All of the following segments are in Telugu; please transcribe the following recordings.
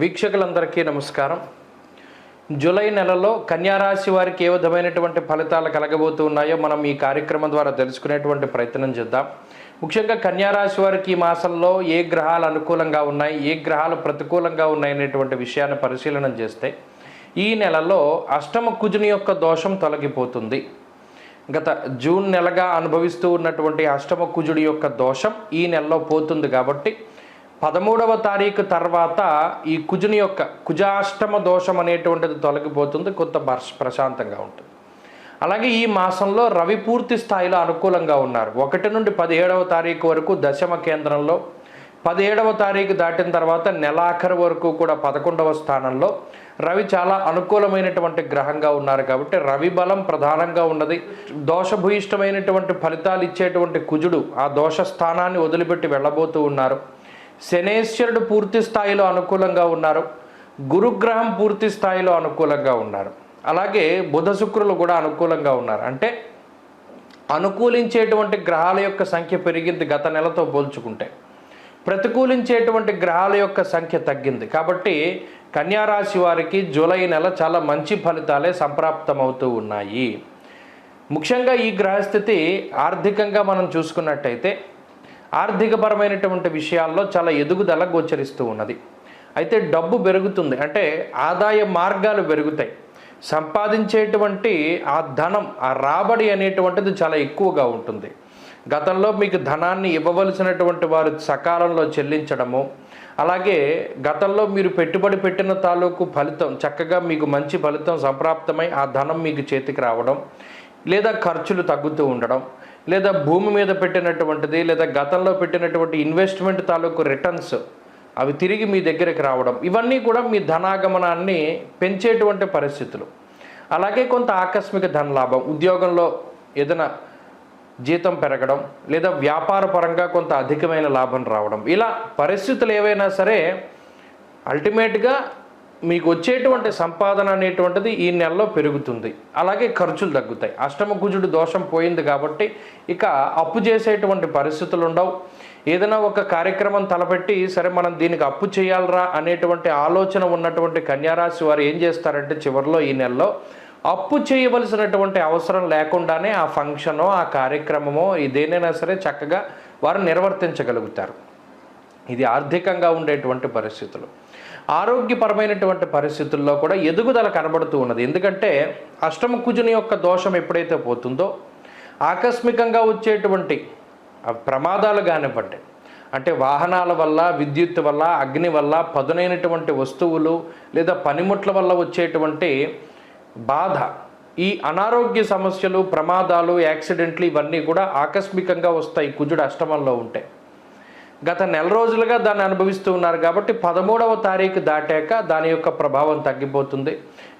వీక్షకులందరికీ నమస్కారం. జూలై నెలలో కన్యారాశి వారికి ఏ విధమైనటువంటి ఫలితాలు కలగబోతూ ఉన్నాయో మనం ఈ కార్యక్రమం ద్వారా తెలుసుకునేటువంటి ప్రయత్నం చేద్దాం. ముఖ్యంగా కన్యారాశి వారికి ఈ మాసంలో ఏ గ్రహాలు అనుకూలంగా ఉన్నాయి ఏ గ్రహాలు ప్రతికూలంగా ఉన్నాయి అనేటువంటి విషయాన్ని పరిశీలన చేస్తే ఈ నెలలో అష్టమ కుజుని యొక్క దోషం తొలగిపోతుంది. గత జూన్ నెలగా అనుభవిస్తూ ఉన్నటువంటి అష్టమ కుజుడి యొక్క దోషం ఈ నెలలో పోతుంది కాబట్టి పదమూడవ తారీఖు తర్వాత ఈ కుజుని యొక్క కుజాష్టమ దోషం అనేటువంటిది తొలగిపోతుంది కొంత ప్రశాంతంగా ఉంటుంది. అలాగే ఈ మాసంలో రవి పూర్తి స్థాయిలో అనుకూలంగా ఉన్నారు. ఒకటి నుండి పదిహేడవ తారీఖు వరకు దశమ కేంద్రంలో పదిహేడవ తారీఖు దాటిన తర్వాత నెలాఖరు వరకు కూడా పదకొండవ స్థానంలో రవి చాలా అనుకూలమైనటువంటి గ్రహంగా ఉన్నారు కాబట్టి రవి బలం ప్రధానంగా ఉన్నది. దోషభూయిష్టమైనటువంటి ఫలితాలు ఇచ్చేటువంటి కుజుడు ఆ దోష స్థానాన్ని వదిలిపెట్టి వెళ్ళబోతూ ఉన్నారు. శనేశ్వరుడు పూర్తి స్థాయిలో అనుకూలంగా ఉన్నారు. గురుగ్రహం పూర్తి స్థాయిలో అనుకూలంగా ఉన్నారు. అలాగే బుధ శుక్రులు కూడా అనుకూలంగా ఉన్నారు. అంటే అనుకూలించేటువంటి గ్రహాల యొక్క సంఖ్య పెరిగింది గత నెలతో పోల్చుకుంటే. ప్రతికూలించేటువంటి గ్రహాల యొక్క సంఖ్య తగ్గింది. కాబట్టి కన్యారాశి వారికి జూలై నెల చాలా మంచి ఫలితాలే సంప్రాప్తమవుతూ ఉన్నాయి. ముఖ్యంగా ఈ గ్రహస్థితి ఆర్థికంగా మనం చూసుకున్నట్టయితే ఆర్థికపరమైనటువంటి విషయాల్లో చాలా ఎదుగుదల గోచరిస్తూ ఉన్నది. అయితే డబ్బు పెరుగుతుంది. అంటే ఆదాయ మార్గాలు పెరుగుతాయి. సంపాదించేటువంటి ఆ ధనం ఆ రాబడి అనేటువంటిది చాలా ఎక్కువగా ఉంటుంది. గతంలో మీకు ధనాన్ని ఇవ్వవలసినటువంటి వారు సకాలంలో చెల్లించడము అలాగే గతంలో మీరు పెట్టుబడి పెట్టిన తాలూకు ఫలితం చక్కగా మీకు మంచి ఫలితం సంప్రాప్తమై ఆ ధనం మీకు చేతికి రావడం లేదా ఖర్చులు తగ్గుతూ ఉండడం లేదా భూమి మీద పెట్టినటువంటిది లేదా గతంలో పెట్టినటువంటి ఇన్వెస్ట్మెంట్ తాలూకు రిటర్న్స్ అవి తిరిగి మీ దగ్గరికి రావడం. ఇవన్నీ కూడా మీ ధనాగమనాన్ని పెంచేటువంటి పరిస్థితులు. అలాగే కొంత ఆకస్మిక ధన లాభం ఉద్యోగంలో ఏదైనా జీతం పెరగడం లేదా వ్యాపార పరంగా కొంత అధికమైన లాభం రావడం. ఇలా పరిస్థితులు ఏవైనా సరే అల్టిమేట్గా మీకు వచ్చేటువంటి సంపాదన అనేటువంటిది ఈ నెలలో పెరుగుతుంది. అలాగే ఖర్చులు తగ్గుతాయి. అష్టమ కుజుడు దోషం పోయింది కాబట్టి ఇక అప్పు చేసేటువంటి పరిస్థితులు ఉండవు ఏదైనా ఒక కార్యక్రమం తలపెట్టి సరే మనం దీనికి అప్పు చేయాలరా అనేటువంటి ఆలోచన ఉన్నటువంటి కన్యారాశి వారు ఏం చేస్తారంటే చివరిలో ఈ నెలలో అప్పు చేయవలసినటువంటి అవసరం లేకుండానే ఆ ఫంక్షనో ఆ కార్యక్రమమో ఇదేనైనా సరే చక్కగా వారు నిర్వర్తించగలుగుతారు. ఇది ఆర్థికంగా ఉండేటువంటి పరిస్థితులు. ఆరోగ్యపరమైనటువంటి పరిస్థితుల్లో కూడా ఎదుగుదల కనబడుతూ ఉన్నది. ఎందుకంటే అష్టమ కుజుని యొక్క దోషం ఎప్పుడైతే పోతుందో ఆకస్మికంగా వచ్చేటువంటి ప్రమాదాలు కానివ్వండి. అంటే వాహనాల వల్ల విద్యుత్ వల్ల అగ్ని వల్ల పదునైనటువంటి వస్తువులు లేదా పనిముట్ల వల్ల వచ్చేటువంటి బాధ ఈ అనారోగ్య సమస్యలు ప్రమాదాలు యాక్సిడెంట్లు ఇవన్నీ కూడా ఆకస్మికంగా వస్తాయి కుజుడు అష్టమంలో ఉంటే. గత నెల రోజులుగా దాన్ని అనుభవిస్తూ ఉన్నారు కాబట్టి పదమూడవ తారీఖు దాటాక దాని యొక్క ప్రభావం తగ్గిపోతుంది.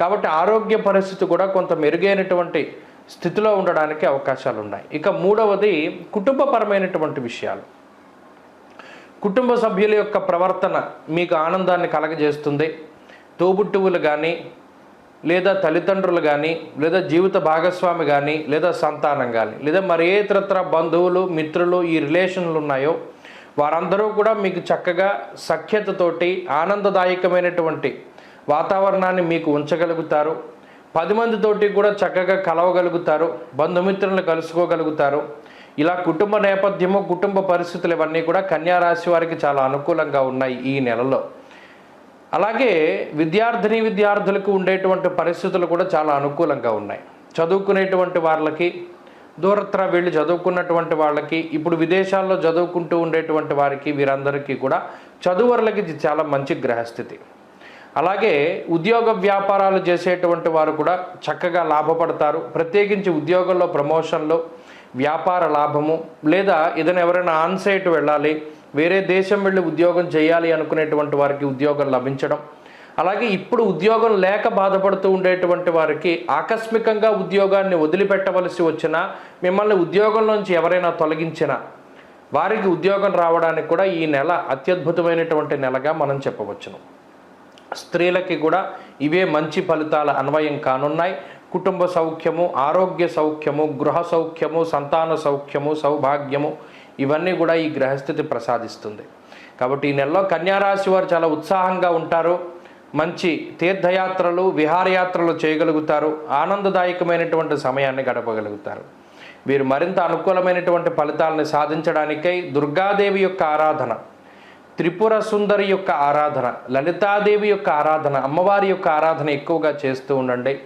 కాబట్టి ఆరోగ్య పరిస్థితి కూడా కొంత మెరుగైనటువంటి స్థితిలో ఉండడానికి అవకాశాలు ఉన్నాయి. ఇక మూడవది కుటుంబపరమైనటువంటి విషయాలు. కుటుంబ సభ్యుల యొక్క ప్రవర్తన మీకు ఆనందాన్ని కలగజేస్తుంది. తోబుట్టువులు కానీ లేదా తల్లిదండ్రులు కానీ లేదా జీవిత భాగస్వామి కానీ లేదా సంతానం కానీ లేదా మరే ఇతరత్ర బంధువులు మిత్రులు ఈ రిలేషన్లు ఉన్నాయో వారందరూ కూడా మీకు చక్కగా సఖ్యతతోటి ఆనందదాయకమైనటువంటి వాతావరణాన్ని మీకు ఉంచగలుగుతారు. పది మందితోటి కూడా చక్కగా కలవగలుగుతారు బంధుమిత్రులను కలుసుకోగలుగుతారు. ఇలా కుటుంబ నేపథ్యము కుటుంబ పరిస్థితులు ఇవన్నీ కూడా కన్యా రాశి వారికి చాలా అనుకూలంగా ఉన్నాయి ఈ నెలలో. అలాగే విద్యార్థిని విద్యార్థులకు ఉండేటువంటి పరిస్థితులు కూడా చాలా అనుకూలంగా ఉన్నాయి. చదువుకునేటువంటి వాళ్ళకి దూరత్ర వెళ్ళి చదువుకున్నటువంటి వాళ్ళకి ఇప్పుడు విదేశాల్లో చదువుకుంటూ ఉండేటువంటి వారికి వీరందరికీ కూడా చదువురులకి ఇది చాలా మంచి గ్రహస్థితి. అలాగే ఉద్యోగ వ్యాపారాలు చేసేటువంటి వారు కూడా చక్కగా లాభపడతారు. ప్రత్యేకించి ఉద్యోగంలో ప్రమోషన్లు వ్యాపార లాభము లేదా ఏదైనా ఎవరైనా ఆన్సైట్ వెళ్ళాలి వేరే దేశం వెళ్ళి ఉద్యోగం చేయాలి అనుకునేటువంటి వారికి ఉద్యోగం లభించడం అలాగే ఇప్పుడు ఉద్యోగం లేక బాధపడుతూ ఉండేటువంటి వారికి ఆకస్మికంగా ఉద్యోగాన్ని వదిలిపెట్టవలసి వచ్చినా మిమ్మల్ని ఉద్యోగంలోంచి ఎవరైనా తొలగించినా వారికి ఉద్యోగం రావడానికి కూడా ఈ నెల అత్యద్భుతమైనటువంటి నెలగా మనం చెప్పవచ్చును. స్త్రీలకి కూడా ఇవే మంచి ఫలితాల అన్వయం కానున్నాయి. కుటుంబ సౌఖ్యము ఆరోగ్య సౌఖ్యము గృహ సౌఖ్యము సంతాన సౌఖ్యము సౌభాగ్యము ఇవన్నీ కూడా ఈ గ్రహస్థితి ప్రసాదిస్తుంది. కాబట్టి ఈ నెలలో కన్యారాశి వారు చాలా ఉత్సాహంగా ఉంటారు. మంచి తీర్థయాత్రలు విహారయాత్రలు చేయగలుగుతారు. ఆనందదాయకమైనటువంటి సమయాన్ని గడపగలుగుతారు. వీరు మరింత అనుకూలమైనటువంటి ఫలితాలను సాధించడానికై దుర్గాదేవి యొక్క ఆరాధన త్రిపుర సుందరి యొక్క ఆరాధన లలితాదేవి యొక్క ఆరాధన అమ్మవారి యొక్క ఆరాధన ఎక్కువగా చేస్తూ ఉండండి.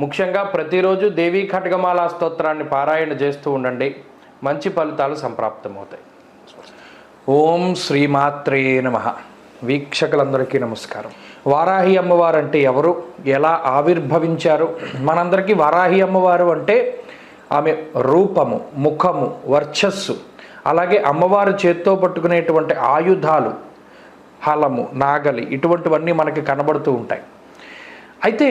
ముఖ్యంగా ప్రతిరోజు దేవీ ఖడ్గమాల స్తోత్రాన్ని పారాయణ చేస్తూ ఉండండి. మంచి ఫలితాలు సంప్రాప్తమవుతాయి. ఓం శ్రీమాత్రే నమ. వీక్షకులందరికీ నమస్కారం. వారాహి అమ్మవారు అంటే ఎవరు? ఎలా ఆవిర్భవించారు? మనందరికీ వారాహి అమ్మవారు అంటే ఆమె రూపము ముఖము వర్చస్సు అలాగే అమ్మవారు చేత్తో పట్టుకునేటువంటి ఆయుధాలు హలము నాగలి ఇటువంటివన్నీ మనకి కనబడుతూ ఉంటాయి. అయితే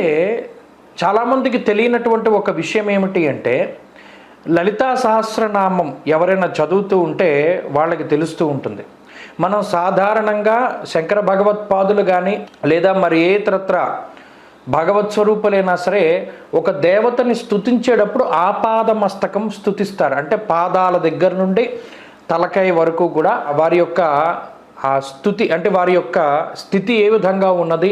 చాలామందికి తెలియనటువంటి ఒక విషయం ఏమిటి అంటే లలితా సహస్రనామం ఎవరైనా చదువుతూ ఉంటే వాళ్ళకి తెలుస్తూ ఉంటుంది. మనం సాధారణంగా శంకర భగవత్పాదులు కానీ లేదా మరి ఏ ఇతరత్ర భగవత్ స్వరూపులైనా సరే ఒక దేవతని స్థుతించేటప్పుడు ఆపాద మస్తకం స్థుతిస్తారు అంటే పాదాల దగ్గర నుండి తలకాయ వరకు కూడా వారి యొక్క ఆ స్థుతి అంటే వారి యొక్క స్థితి ఏ విధంగా ఉన్నది